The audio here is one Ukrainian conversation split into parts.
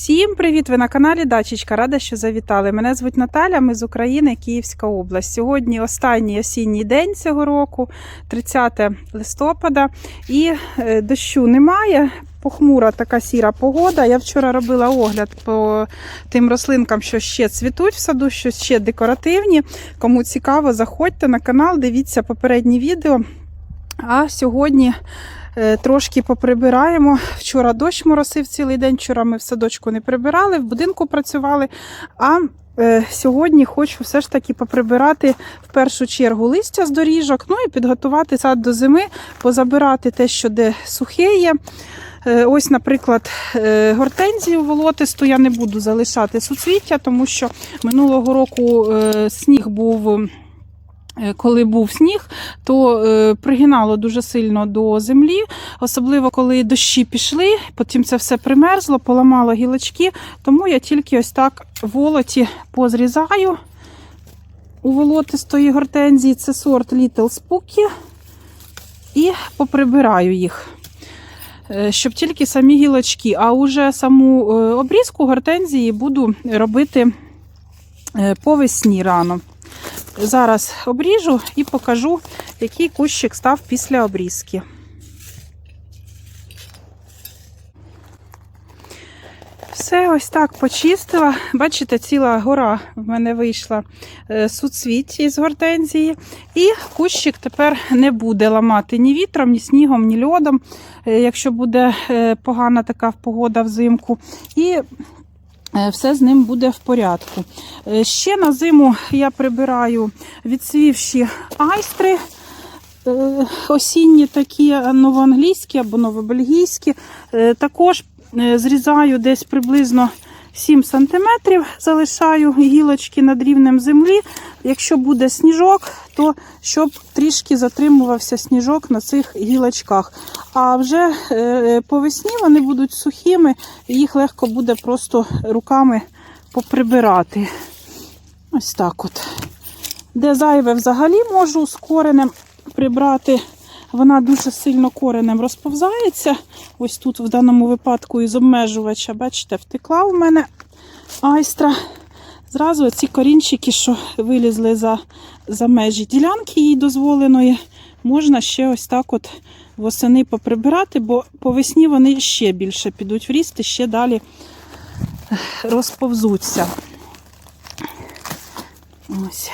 Всім привіт! Ви на каналі Дачечка. Рада, що завітали. Мене звуть Наталя, ми з України, Київська область. Сьогодні останній осінній день цього року, 30 листопада, і е, дощу немає. Похмура така сіра погода. Я вчора робила огляд по тим рослинкам, що ще цвітуть в саду, що ще декоративні. Кому цікаво, заходьте на канал, дивіться попередні відео. А сьогодні Е, Трошки поприбираємо. Вчора дощ моросив цілий день. Вчора ми в садочку не прибирали, в будинку працювали. А е, сьогодні хочу все ж таки поприбирати в першу чергу листя з доріжок, ну і підготувати сад до зими, позабирати те, що де сухе є. Е, Ось, наприклад, гортензію волотисту я не буду залишати суцвіття, тому що минулого року сніг був. Е, Коли був сніг, то е, пригинало дуже сильно до землі, особливо коли дощі пішли, потім це все примерзло, поламало гілочки. Тому я тільки ось так волоті позрізаю у волотистої гортензії. Це сорт Little Spooky. І поприбираю їх, е, щоб тільки самі гілочки. А уже саму обрізку гортензії буду робити по весні рано. Зараз обріжу і покажу, який кущик став після обрізки. Все ось так почистила. Бачите, ціла гора в мене вийшла е, суцвіт із гортензії. І кущик тепер не буде ламати ні вітром, ні снігом, ні льодом, е, якщо буде е, погана така погода взимку. І все з ним буде в порядку. Е, Ще на зиму я прибираю відсвівші айстри. е, Осінні такі новоанглійські або новобельгійські. Е, Також е, зрізаю десь приблизно 7 см, залишаю гілочки над рівнем землі. Якщо буде сніжок, то щоб трішки затримувався сніжок на цих гілочках. А вже е, по весні вони будуть сухими, і їх легко буде просто руками поприбирати. Ось так от. Де зайве взагалі можу з прибрати. Вона дуже сильно коренем розповзається. Ось тут, в даному випадку, із обмежувача, бачите, втекла у мене айстра. Зразу ці корінчики, що вилізли за, за межі ділянки їй дозволеної, можна ще ось так от восени поприбирати, бо по весні вони ще більше підуть в і ще далі розповзуться. Ось.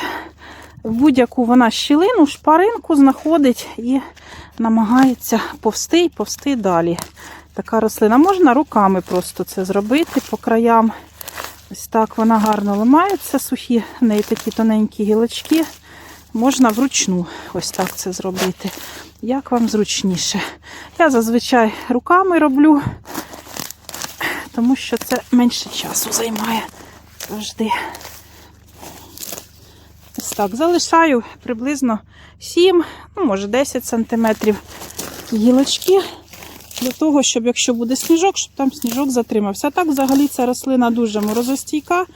Будь-яку вона щілину, шпаринку знаходить і намагається повсти і повсти далі. Така рослина. Можна руками просто це зробити по краям. Ось так вона гарно ламається, сухі, в неї такі тоненькі гілочки. Можна вручну ось так це зробити. Як вам зручніше. Я зазвичай руками роблю, тому що це менше часу займає завжди. Ось так, залишаю приблизно 7, ну, може 10 сантиметрів гілочки. Для того, щоб якщо буде сніжок, щоб там сніжок затримався. Так взагалі ця рослина дуже морозостійка,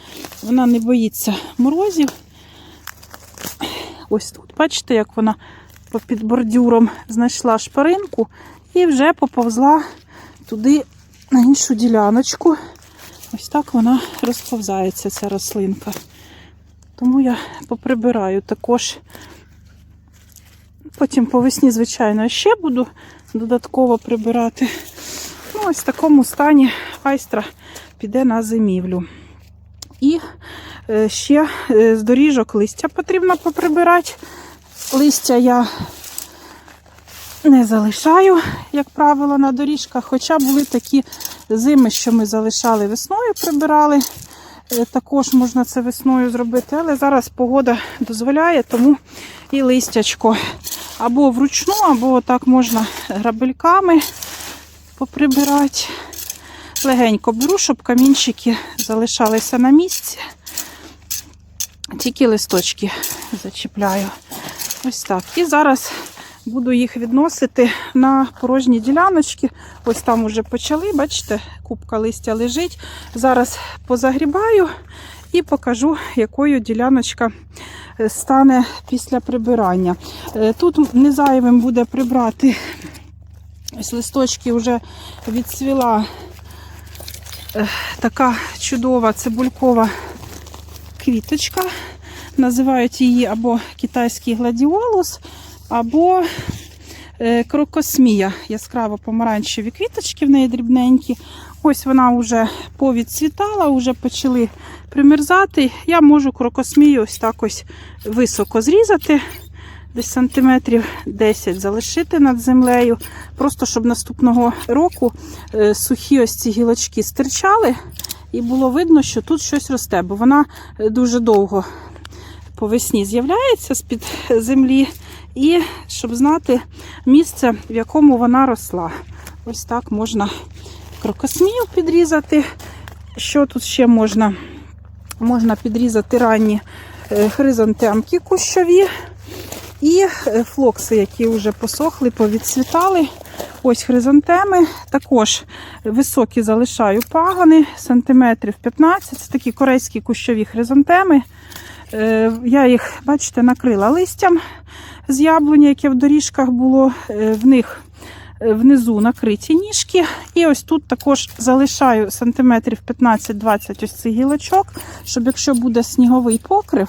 вона не боїться морозів. Ось тут, бачите, як вона під бордюром знайшла шпаринку і вже поповзла туди на іншу діляночку. Ось так вона розповзається, ця рослинка. Тому я поприбираю також. Потім по весні, звичайно, ще буду додатково прибирати. Ну, ось в такому стані айстра піде на зимівлю. І е, ще е, з доріжок листя потрібно поприбирати. Листя я не залишаю, як правило, на доріжках. Хоча були такі зими, що ми залишали весною, прибирали. Е, Також можна це весною зробити, але зараз погода дозволяє, тому і листячко або вручну, або так можна грабельками поприбирати. Легенько беру, щоб камінчики залишалися на місці. Тільки листочки зачіпляю. Ось так. І зараз буду їх відносити на порожні діляночки. Ось там вже почали, бачите, купка листя лежить. Зараз позагрібаю і покажу, якою діляночка е, стане після прибирання. Е, Тут не зайвим буде прибрати ось листочки вже відцвіла е, така чудова цибулькова квіточка. Називають її або китайський гладіолус, або е, крокосмія. Яскраво помаранчеві квіточки в неї дрібненькі. Ось вона вже повідцвітала, вже почали примерзати. Я можу крокосмію ось так ось високо зрізати, десь сантиметрів 10 залишити над землею, просто щоб наступного року е, сухі ось ці гілочки стирчали, і було видно, що тут щось росте, бо вона е, дуже довго по весні з'являється з-під землі, і щоб знати місце, в якому вона росла. Ось так можна крокосмію підрізати. Що тут ще можна? Можна підрізати ранні е, хризантемки кущові і е, флокси, які вже посохли, повідцвітали. Ось хризантеми. Також високі залишаю пагони, сантиметрів 15. Це такі корейські кущові хризантеми. Е, Я їх, бачите, накрила листям з яблуні, яке в доріжках було. Е, В них е, внизу накриті ніжки. І ось тут також залишаю сантиметрів 15-20 ось цих гілочок, щоб якщо буде сніговий покрив,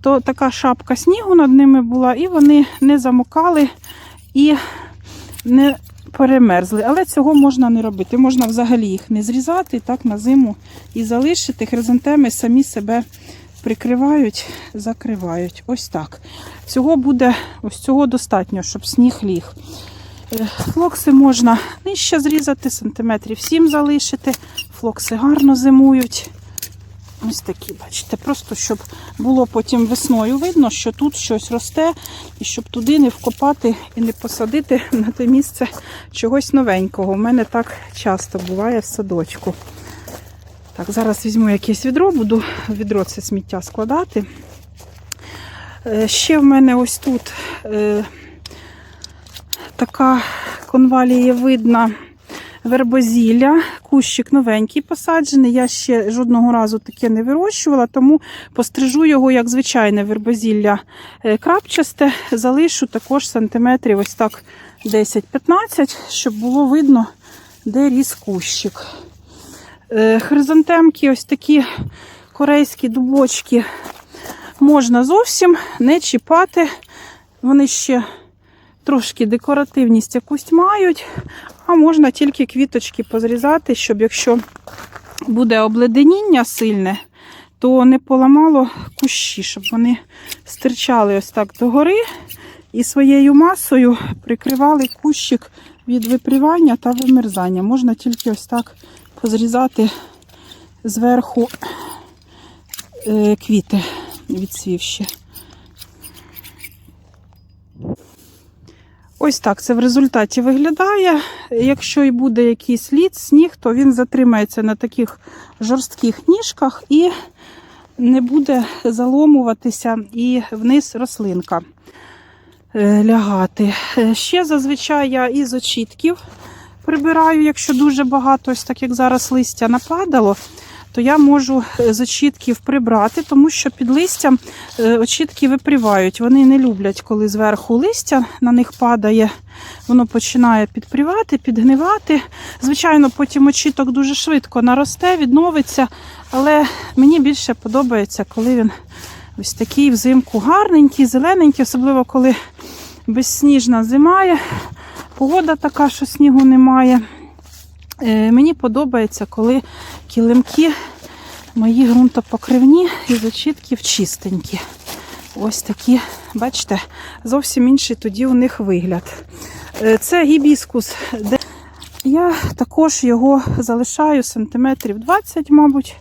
то така шапка снігу над ними була, і вони не замокали і не перемерзли. Але цього можна не робити. Можна взагалі їх не зрізати, так на зиму і залишити. Хризантеми самі себе прикривають, закривають. Ось так. Цього буде, ось цього достатньо, щоб сніг ліг. Е, Флокси можна нижче зрізати, сантиметрів 7 залишити. Флокси гарно зимують. Ось такі, бачите, просто щоб було потім весною видно, що тут щось росте, і щоб туди не вкопати і не посадити на те місце чогось новенького. У мене так часто буває в садочку. Так, зараз візьму якесь відро, буду відро це сміття складати. Е, Ще в мене ось тут е, така конвалієвидна вербозілля. Кущик новенький посаджений. Я ще жодного разу таке не вирощувала, тому пострижу його як звичайне вербозілля е, крапчасте. Залишу також сантиметрів ось так 10-15, щоб було видно, де ріс кущик. Е, Хризантемки, ось такі корейські дубочки можна зовсім не чіпати. Вони ще трошки декоративність якусь мають, а можна тільки квіточки позрізати, щоб якщо буде обледеніння сильне, то не поламало кущі, щоб вони стирчали ось так догори і своєю масою прикривали кущик від випрівання та вимерзання. Можна тільки ось так позрізати зверху е, квіти відсвівші. Ось так це в результаті виглядає. Якщо і буде якийсь слід, сніг, то він затримається на таких жорстких ніжках і не буде заломуватися і вниз рослинка е, лягати. Е, Ще зазвичай я із очітків прибираю, якщо дуже багато, ось так як зараз листя нападало, то я можу е, з очітків прибрати, тому що під листям е, очітки випрівають. Вони не люблять, коли зверху листя на них падає. Воно починає підпрівати, підгнивати. Звичайно, потім очіток дуже швидко наросте, відновиться, але мені більше подобається, коли він ось такий взимку гарненький, зелененький, особливо коли безсніжна зима. Погода така, що снігу немає. Е, Мені подобається, коли килимки мої ґрунтопокривні і зачітків чистенькі. Ось такі, бачите, зовсім інший тоді у них вигляд. Е, Це гібіскус. Де я також його залишаю сантиметрів 20, мабуть.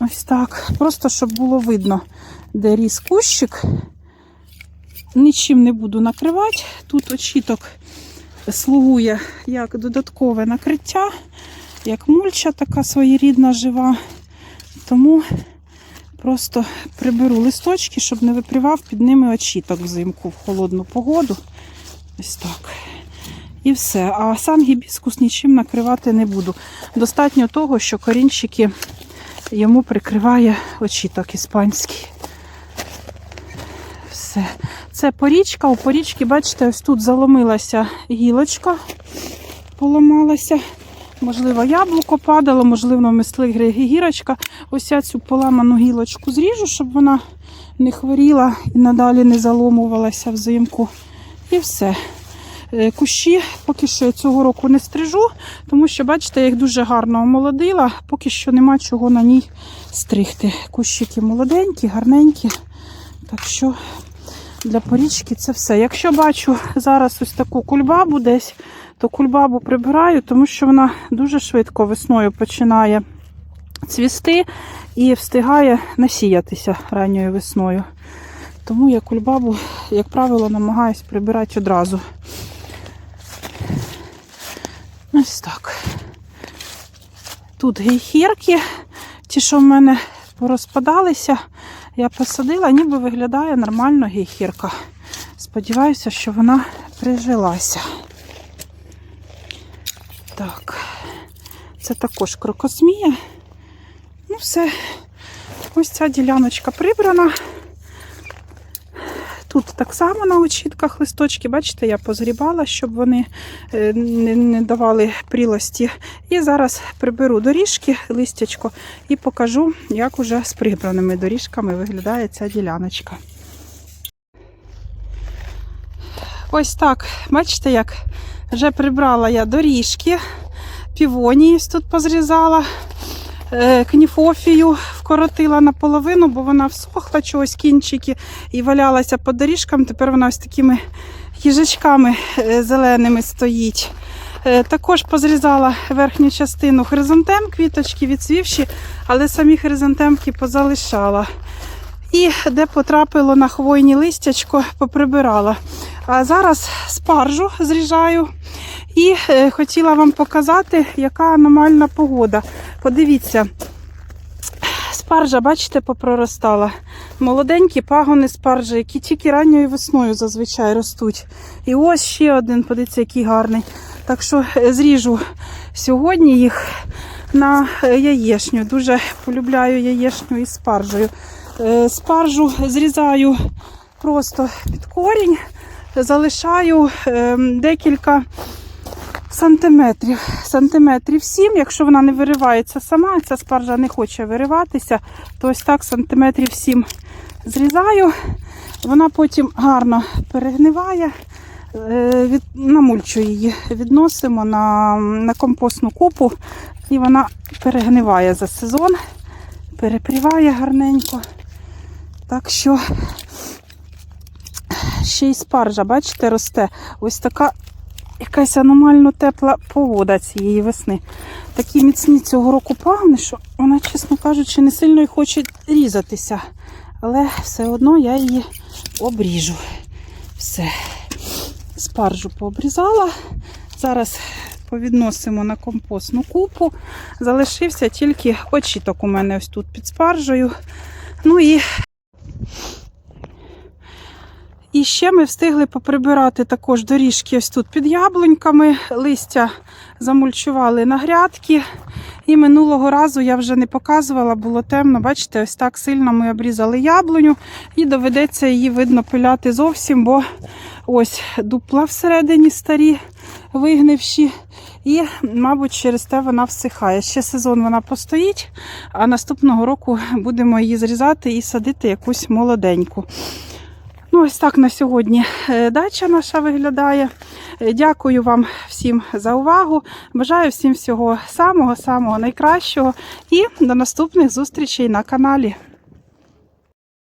Ось так. Просто щоб було видно, де ріс кущик. Нічим не буду накривати. Тут очіток слугує як додаткове накриття, як мульча така своєрідна жива. Тому просто приберу листочки, щоб не випрівав під ними очіток взимку в холодну погоду. Ось так. І все. А сам гібіскус нічим накривати не буду. Достатньо того, що корінчики йому прикриває очіток іспанський. Все. Це порічка. У порічки, бачите, ось тут заломилася гілочка, поламалася. Можливо, яблуко падало, можливо, мисли гірочка. Ось я цю поламану гілочку зріжу, щоб вона не хворіла і надалі не заломувалася взимку. І все. Е, Кущі поки що я цього року не стрижу, тому що, бачите, я їх дуже гарно омолодила, поки що нема чого на ній стригти. Кущики молоденькі, гарненькі. Так що для порічки це все. Якщо бачу зараз ось таку кульбабу десь, то кульбабу прибираю, тому що вона дуже швидко весною починає цвісти і встигає насіятися ранньою весною. Тому я кульбабу, як правило, намагаюсь прибирати одразу. Ось так. Тут гейхірки, ті, що в мене порозпадалися, я посадила, ніби виглядає нормально гейхірка. Сподіваюся, що вона прижилася. Так, це також крокосмія. Ну, все, ось ця діляночка прибрана. Тут так само на очітках листочки, бачите, я позгрібала, щоб вони е, не, не давали прілості. І зараз приберу доріжки, листячко, і покажу, як уже з прибраними доріжками виглядає ця діляночка. Ось так, бачите, як вже прибрала я доріжки, півонії тут позрізала, е, кніфофію вкоротила наполовину, бо вона всохла чогось кінчики і валялася по доріжкам. Тепер вона ось такими їжачками е, зеленими стоїть. Е, Також позрізала верхню частину хризантем, квіточки відцвівші, але самі хризантемки позалишала. І де потрапило на хвойні листячко, поприбирала. А зараз спаржу зріжаю. І е, хотіла вам показати, яка аномальна погода. Подивіться, спаржа, бачите, попроростала. Молоденькі пагони спаржі, які тільки ранньою весною зазвичай ростуть. І ось ще один, подивіться, який гарний. Так що е, зріжу сьогодні їх на е, яєшню. Дуже полюбляю яєшню із спаржею. Е, Спаржу зрізаю просто під корінь, залишаю е, декілька сантиметрів. Сантиметрів 7, якщо вона не виривається сама, ця спаржа не хоче вириватися, то ось так сантиметрів 7 зрізаю. Вона потім гарно перегниває. Е, Від, намульчу її, відносимо на, на компостну купу, і вона перегниває за сезон, перепріває гарненько. Так що ще й спаржа, бачите, росте. Ось така якась аномально тепла погода цієї весни. Такі міцні цього року пагни, що вона, чесно кажучи, не сильно й хоче різатися. Але все одно я її обріжу. Все. Спаржу пообрізала. Зараз повідносимо на компостну купу. Залишився тільки очіток у мене ось тут під спаржею. Ну і і ще ми встигли поприбирати також доріжки ось тут під яблуньками. Листя замульчували на грядки. І минулого разу я вже не показувала, було темно. Бачите, ось так сильно ми обрізали яблуню, і доведеться її видно пиляти зовсім, бо ось дупла всередині старі, вигнивші. І, мабуть, через те вона всихає. Ще сезон вона постоїть, а наступного року будемо її зрізати і садити якусь молоденьку. Ну, ось так на сьогодні е, дача наша виглядає. Е, Дякую вам всім за увагу. Бажаю всім всього самого-самого найкращого і до наступних зустрічей на каналі.